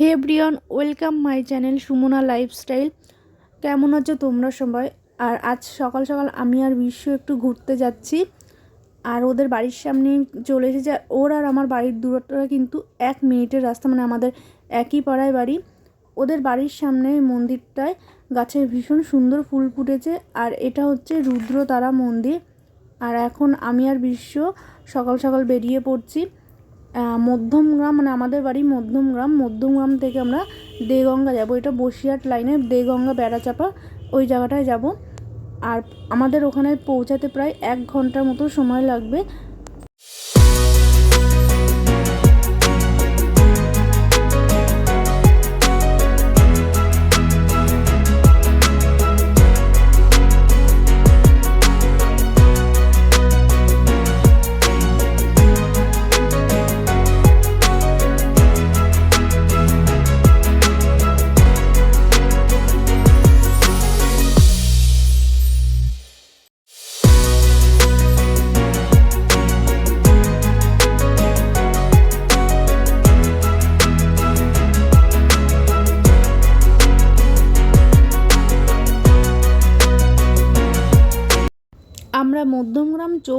Hey Brian welcome my channel Sumana lifestyle. কেমন আছো তোমরা সবাই? আর আজ সকাল সকাল আমি আর বিশ্ব একটু ঘুরতে যাচ্ছি। আর ওদের বাড়ির সামনে চলে এসেছে। ওর আর আমার বাড়ির দূরত্বটা কিন্তু এক মিনিটের রাস্তা মানে আমাদের একই পাড়ায় বাড়ি। ওদের বাড়ির সামনে মন্দিরটায় গাছের ভীষণ সুন্দর ফুল ফুটেছে। আর এটা হচ্ছে রুদ্রতারা মন্দির। আর এখন আমি আর বিশ্ব সকাল সকাল বেরিয়ে পড়ছি। মধ্যমগ্রাম মানে আমাদের বাড়ি মধ্যমগ্রাম মধ্যমগ্রাম থেকে আমরা দেগঙ্গা যাব। এটা বসিরহাট লাইনে দেগঙ্গা বেড়াচাপা, ওই জায়গাটায় যাব। আর আমাদের ওখানে পৌঁছাতে প্রায় এক ঘণ্টার মতো সময় লাগবে।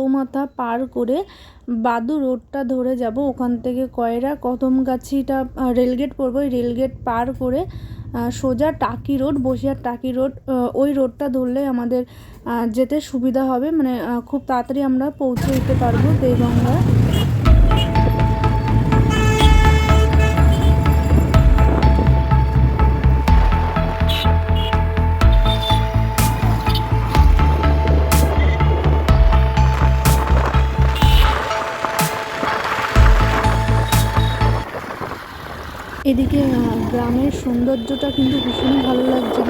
চৌমাথা পার করে বাদু রোডটা ধরে যাব। ওখান থেকে কয়রা কদমগাছিটা গাছিটা রেলগেট পড়ব। ওই রেলগেট পার করে সোজা টাকি রোড বসিরহাট টাকি রোড ওই রোডটা ধরলে আমাদের যেতে সুবিধা হবে। মানে খুব তাড়াতাড়ি আমরা পৌঁছে যেতে পারব দেগঙ্গা গ্রামের সৌন্দর্যটা কিন্তু ভীষণই ভালো লাগছিল।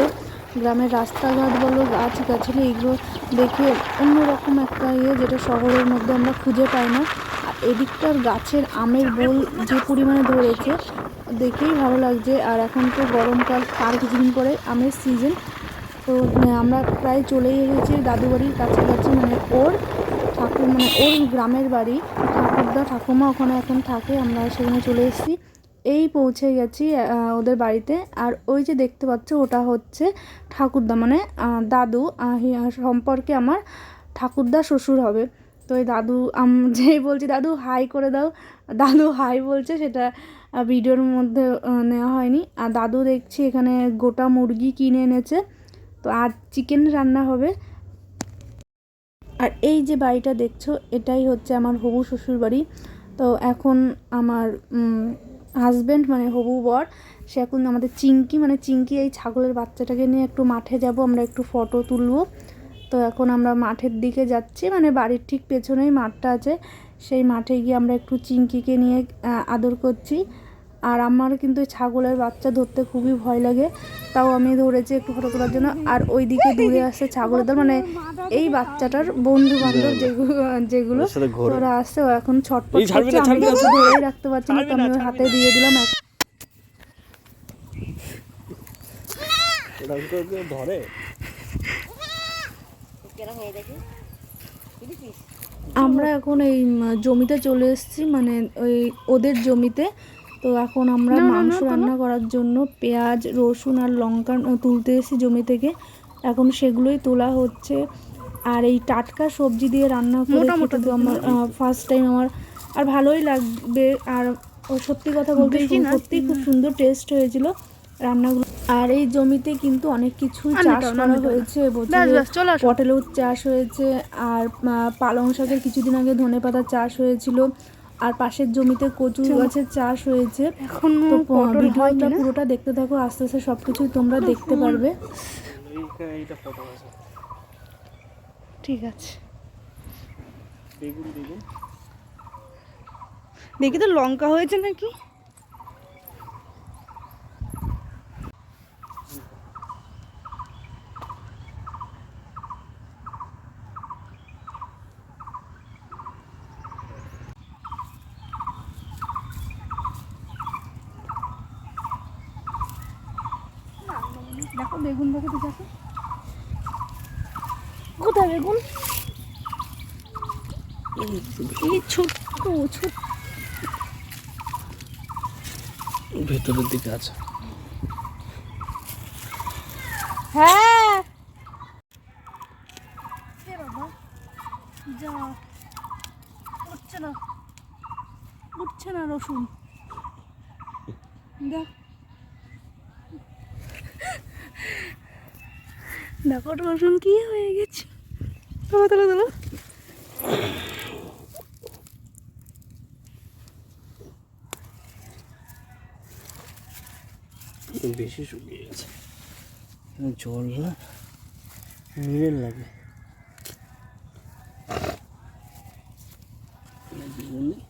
গ্রামের রাস্তাঘাট বলো গাছ গাছগাছালি এগুলো দেখে অন্যরকম একটা ইয়ে যেটা শহরের মধ্যে আমরা খুঁজে পাই না। আর এদিকটার গাছের আমের বোল যে পরিমাণে ধরেছে, দেখেই ভালো লাগছে। আর এখন তো গরমকাল, আর কিছুদিন পরে আমের সিজন তো আমরা প্রায় চলেই এসেছি দাদু বাড়ির কাছাকাছি মানে ওর ঠাকুর মানে ওর গ্রামের বাড়ি। ঠাকুরদা ঠাকুমা ওখানে এখন থাকে, আমরা সেখানে চলে এসেছি। এই পৌঁছে গেছি ওদের বাড়িতে। আর ওই যে দেখতে পাচ্ছ, ওটা হচ্ছে ঠাকুরদা মানে দাদু সম্পর্কে আমার ঠাকুরদা শ্বশুর হবে। তো এই দাদু যেই বলছি, দাদু হাই করে দাও। দাদু হাই বলছে, সেটা ভিডিওর মধ্যে নেওয়া হয়নি। আর দাদু দেখছি এখানে গোটা মুরগি কিনে এনেছে। তো আর চিকেন রান্না হবে। আর এই যে বাড়িটা দেখছ, এটাই হচ্ছে আমার হবু শ্বশুর বাড়ি তো এখন আমার হাজব্যান্ড মানে হবু বর, সে এখন আমাদের চিঙ্কি মানে চিঙ্কি এই ছাগলের বাচ্চাটাকে নিয়ে একটু মাঠে যাব, আমরা একটু ফটো তুলবো। তো এখন আমরা মাঠের দিকে যাচ্ছি মানে বাড়ির ঠিক পেছনেই মাঠটা আছে। সেই মাঠে গিয়ে আমরা একটু চিঙ্কিকে নিয়ে আদর করছি। আর আমার কিন্তু ছাগলের বাচ্চা ধরতে খুবই ভয় লাগে তাও আমি ধরেছি একটু ফটো তোলার জন্য। আর ওইদিকে দূরে আসছে ছাগলের দল মানে এই বাচ্চাটার বন্ধু বান্ধব যেগুলো যেগুলো ওর আসছে ও এখন ছটপট আমি ধরেই রাখতে পারছি না তো আমি ওর হাতে দিয়ে দিলাম ধরে। আমরা এখন এই জমিতে চলে এসেছি মানে ওই ওদের জমিতে। তো এখন আমরা মাংস রান্না করার জন্য পেঁয়াজ রসুন আর লঙ্কা তুলতে এসেছি জমি থেকে। এখন সেগুলোই তোলা হচ্ছে। আর এই টাটকা সবজি দিয়ে রান্না করে তো আমার ফার্স্ট টাইম আমার। আর ভালোই লাগবে। আর সত্যি কথা বলতে সত্যি খুব সুন্দর টেস্ট হয়েছিল রান্নাগুলো। আর এই জমিতে কিন্তু অনেক কিছু চাষ করা হয়েছে পটলের চাষ হয়েছে। আর পালং শাকের কিছুদিন আগে ধনে পাতার চাষ হয়েছিল। আর পাশের জমিতে কচু গাছের চাষ হয়েছে। এখন ভিডিওটা পুরোটা দেখতে থাকো আস্তে আস্তে সব কিছু তোমরা দেখতে পারবে। ঠিক আছে। দেখি তো লঙ্কা হয়েছে নাকি? দেখো বেগুন দেখো তো দেখো। কোথায় বেগুন? এই ছোট্ট ছোট্ট। ভেতরের দিকে আছে। হ্যাঁ। বাবা যা উঠছে না উঠছে না রসুন। দেখ দেখো রসুন কি হয়ে গেছে। তোলো তোলো তোলো বেশি শুকিয়ে গেছে। জল না? মিলের লাগে বেগুন নেই?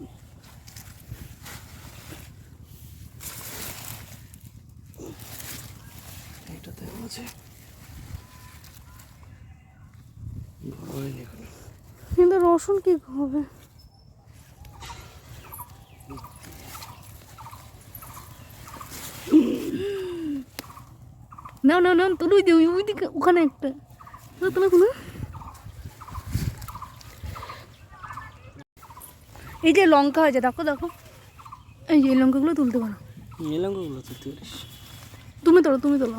এটাতে আছে বড় হয়নি এখনও। কিন্তু রসুন কি হবে? না না না তুলো ওই যে ওই- ওইদিকে ওখানে একটা। তুলো এই যে লঙ্কা হয়েছে দেখো দেখো। এই যে লঙ্কাগুলো তুলতে পারো। এই লঙ্কাগুলো তো তিরিশ তুমি তোলো তুমি তোলো।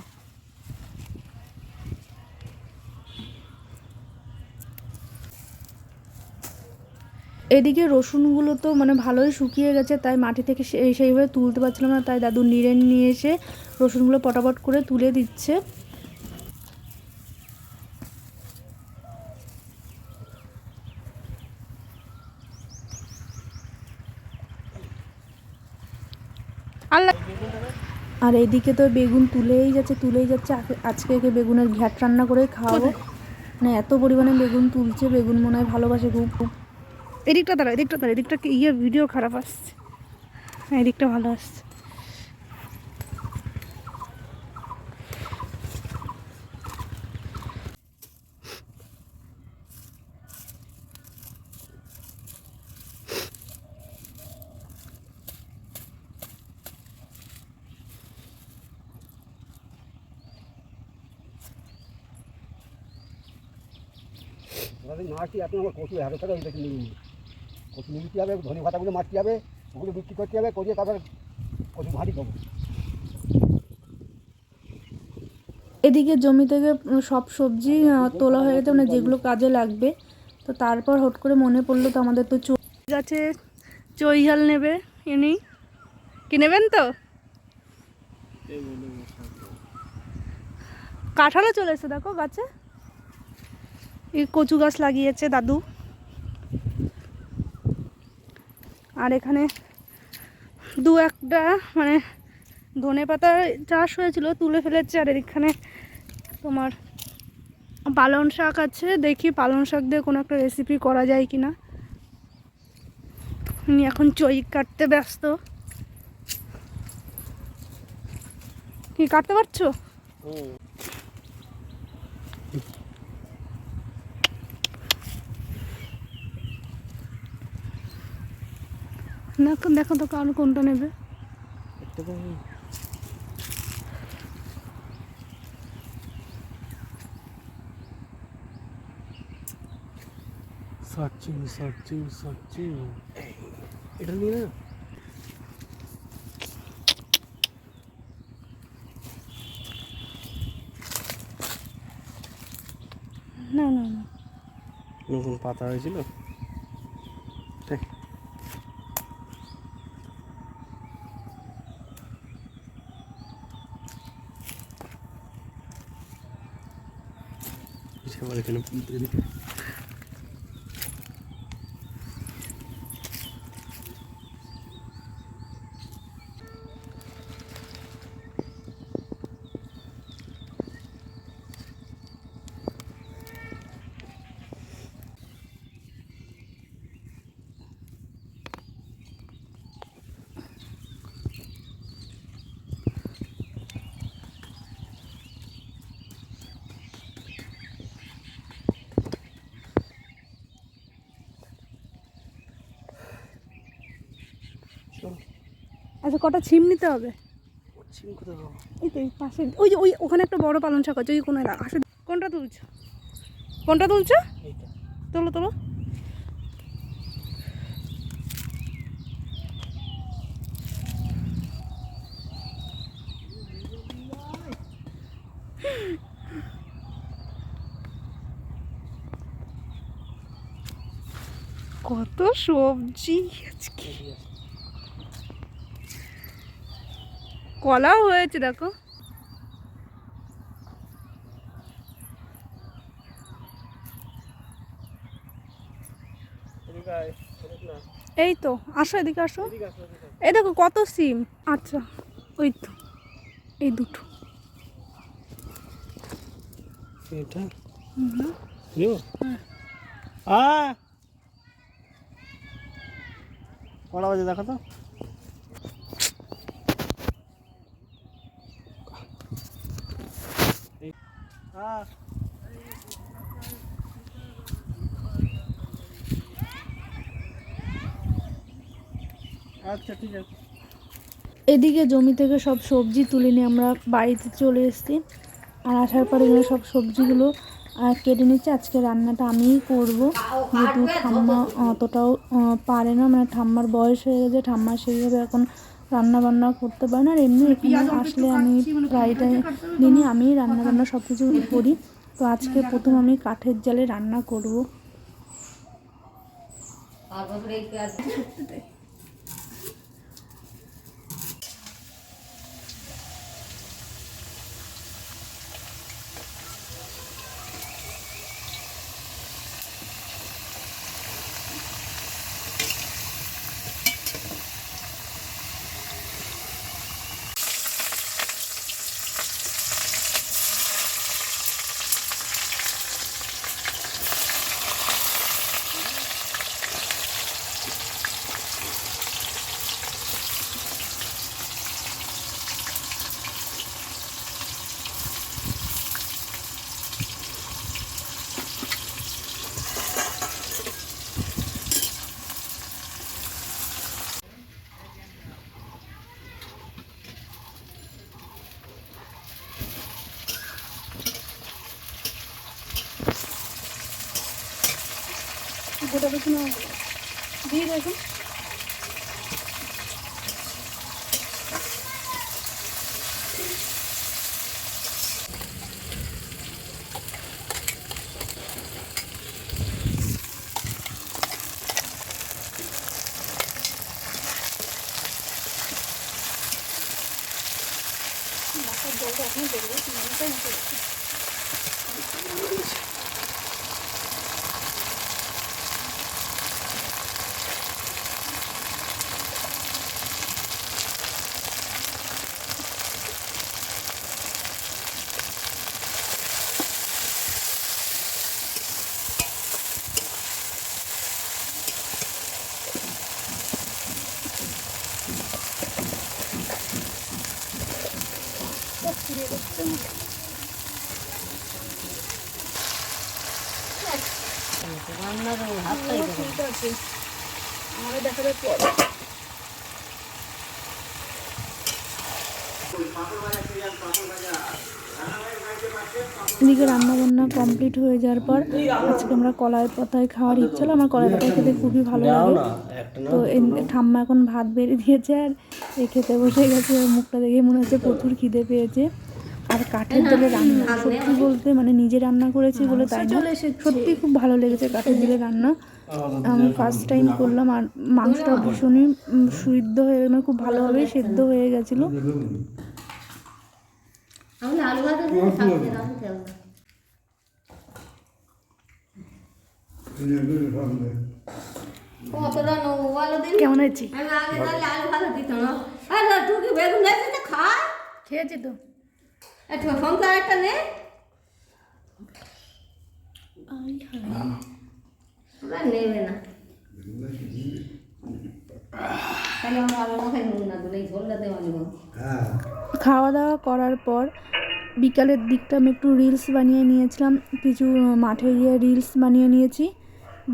এদিকে রসুনগুলো তো মানে ভালোই শুকিয়ে গেছে তাই মাটি থেকে সেইভাবে তুলতে পারছিলাম না তাই দাদু নিড়ে নিয়ে এসে রসুনগুলো পটাপট করে তুলে দিচ্ছে। আল্লাহ আর এইদিকে তো বেগুন তুলেই যাচ্ছে তুলেই যাচ্ছে আজকে- একে বেগুনের ঘ্যাট রান্না করে খাওয়াবো। মানে এত পরিমাণে বেগুন তুলছে বেগুন মনে হয় ভালোবাসে খুব খুব। এদিকটা দাঁড়া এদিকটা দাঁড়া এদিকটা কি? ইয়ে ভিডিও খারাপ আসছে। হ্যাঁ এদিকটা ভালো আসছে। এবারে মাছটি এখন আমার কচু হাতে করে ওইটাকে নিয়ে নিই কচু নিয়ে নিতে হবে ধনে পাতাগুলো মারতে হবে ওগুলো বিক্রি করতে হবে করিয়ে তারপরে কচু ভারী দেবো। এদিকে জমি থেকে সব সবজি তোলা হয়ে গেছে মানে যেগুলো কাজে লাগবে তো তারপর হট করে মনে পড়ল তো আমাদের তো চই গাছে চই ঝাল নেবে ইনি। কি নেবেন তো? কাঁঠালও চলে এসছে দেখো গাছে। এই কচু গাছ লাগিয়েছে দাদু। আর এখানে দু একটা মানে ধনে পাতা চাষ হয়েছিল, তুলে ফেলেছে আর এখানে তোমার পালং শাক আছে, দেখি পালং শাক দিয়ে কোনো একটা রেসিপি করা যায় কি না এখন চই কাটতে ব্যস্ত। কি, কাটতে পারছ? দেখো দেখো তো কারণ কোনটা নেবে? একটা তো সার্চিং সার্চিং সার্চিং এটা নিয়ে না। না না না। নতুন পাতা হয়েছিল? ঠিক আবার এখানে পুঁতে আচ্ছা কটা ছিম নিতে হবে? এই তো পাশে। ওই যে ওই ওখানে একটা বড় পালন শাক আছে ওই কোনো আসে। কোনটা তুলছো? কোনটা তুলছো? তোলো তোলো। কত সবজি আজকে। কলাও হয়েছে দেখো। এই তো আসো এদিকে আসো। এই দেখো কত সিম। আচ্ছা ওই তো এই দুটো। এটা? বাজে দেখো তো এই- আ। আচ্ছা ঠিক আছে। এদিকে জমি থেকে সব সবজি তুলে নিয়ে আমরা বাড়িতে চলে এসেছি। আর আসার পরে এগুলো সব সবজিগুলো কেটে নিচ্ছে। আজকে রান্নাটা আমিই করব। যেহেতু ঠাম্মা অতটাও পারে না মানে ঠাম্মার বয়স হয়ে গেছে ঠাম্মা সেইভাবে এখন রান্না বান্না করতে পারে না। আর এমনি এখানে আসলে আমি প্রায়টা দিনই আমি রান্না বান্না সব কিছু করি। তো আজকে প্রথম আমি কাঠের জালে রান্না করব। রসুন দিয়ে দেখুন জলটা এখন দেবো মনটাই মতো ঠিক আছে আমাদের দেখা যাচ্ছে পরে এদিকে রান্নাবান্না কমপ্লিট হয়ে যাওয়ার পর আজকে আমরা কলাই পাতায় খাওয়ার ইচ্ছা হলো। আমার কলাই পাতায় খেতে খুবই ভালো লাগে। তো ঠাম্মা এখন ভাত বেড়ে দিয়েছে আর এই খেতে বসে গেছে। মুখটা দেখে মনে হচ্ছে প্রচুর খিদে পেয়েছে। আর কাঠের দিলে রান্না সত্যি বলতে মানে নিজে রান্না করেছি বলে তাই না? সত্যি খুব ভালো লেগেছে কাঠের দিলে রান্না। আমি ফার্স্ট টাইম করলাম আর মাংসটা ভীষণই সিদ্ধ হয়ে মানে খুব ভালোভাবেই সেদ্ধ হয়ে গেছিল। আমি আলু চাই কতটা নেব। বলো দিন কেমন হয়েছে? খেয়েছি তো। একটু নে। নেবে না। তাহলে আমার আলু মাখাই নুন না নেব। খাওয়া দাওয়া করার পর বিকালের দিকটা আমি একটু রিলস বানিয়ে নিয়েছিলাম। কিছু মাঠে গিয়ে রিলস বানিয়ে নিয়েছি।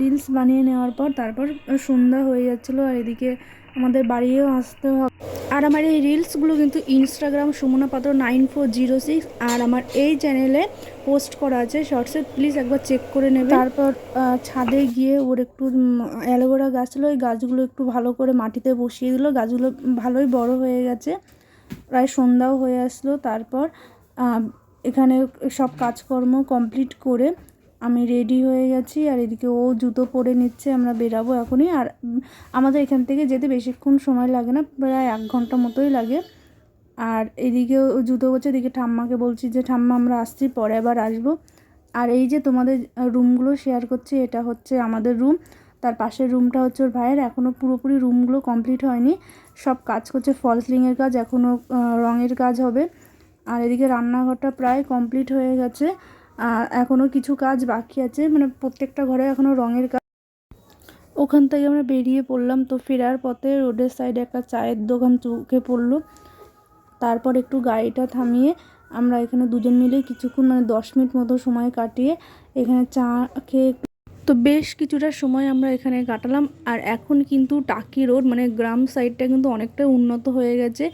রিলস বানিয়ে নেওয়ার পর তারপর সন্ধ্যা হয়ে যাচ্ছিল আর এদিকে আমাদের বাড়িও আসতে হবে। আর আমার এই রিলসগুলো কিন্তু Instagram Sumana Patra nine four zero six আর আমার এই চ্যানেলে পোস্ট করা আছে। শর্টসে প্লিজ একবার চেক করে নেবে। তারপর ছাদে গিয়ে ওর একটু অ্যালোভেরা গাছ ছিল। ওই গাছগুলো একটু ভালো করে মাটিতে বসিয়ে দিল। গাছগুলো ভালোই বড় হয়ে গেছে। প্রায় সন্ধ্যাও হয়ে আসলো। তারপর এখানে সব কাজকর্ম কমপ্লিট করে আমি রেডি হয়ে গেছি আর এদিকে ও জুতো পরে নিচ্ছে, আমরা বেরাবো এখনই। আর আমাদের এখান থেকে যেতে বেশিক্ষণ সময় লাগে না, প্রায় এক ঘণ্টা মতোই লাগে। আর এদিকে জুতো করছে এদিকে ঠাম্মাকে বলছি যে, ঠাম্মা, আমরা আসছি, পরে আবার আসব। আর এই যে তোমাদের রুমগুলো শেয়ার করছি, এটা হচ্ছে আমাদের রুম তার পাশের রুমটা হচ্ছে ওর ভাইয়ের এখনও পুরোপুরি রুমগুলো কমপ্লিট হয়নি। সব কাজ করছে ফল সিলিংয়ের কাজ এখনও রঙের কাজ হবে। আর এদিকে রান্নাঘরটা প্রায় কমপ্লিট হয়ে গেছে। আর এখনও কিছু কাজ বাকি আছে মানে প্রত্যেকটা ঘরে এখনও রঙের কাজ। ওখান থেকে আমরা বেরিয়ে পড়লাম, তো ফেরার পথে রোডের সাইডে একটা চায়ের দোকান চোখে পড়ল। তারপর একটু গাড়িটা থামিয়ে আমরা এখানে দুজন মিলে কিছুক্ষণ মানে দশ মিনিট মতো সময় কাটিয়ে এখানে চা খেয়ে তো বেশ কিছুটা সময় আমরা এখানে কাটালাম। আর এখন কিন্তু টাকি রোড মানে গ্রাম সাইডটা কিন্তু অনেকটা উন্নত হয়ে গেছে।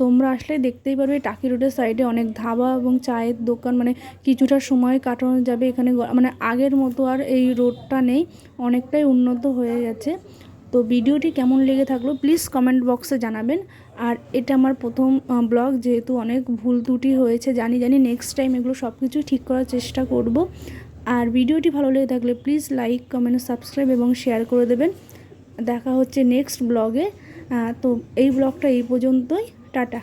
তোমরা আসলে দেখতেই পারবে টাকি রোডের সাইডে অনেক ধাবা এবং চায়ের দোকান মানে কিছুটা সময় কাটানো যাবে এখানে মানে আগের মতো আর এই রোডটা নেই, অনেকটাই উন্নত হয়ে গেছে। তো ভিডিওটি কেমন লেগে থাকল প্লিজ কমেন্ট বক্সে জানাবেন। আর এটা আমার প্রথম ব্লগ, যেহেতু অনেক ভুল ত্রুটি হয়েছে, জানি জানি নেক্সট টাইম এগুলো সব কিছু ঠিক করার চেষ্টা করব। আর ভিডিওটি ভালো লেগে থাকলে প্লিজ লাইক কমেন্ট সাবস্ক্রাইব এবং শেয়ার করে দেবেন। দেখা হচ্ছে নেক্সট ব্লগে। তো এই ব্লগটা এই পর্যন্তই। টাটা।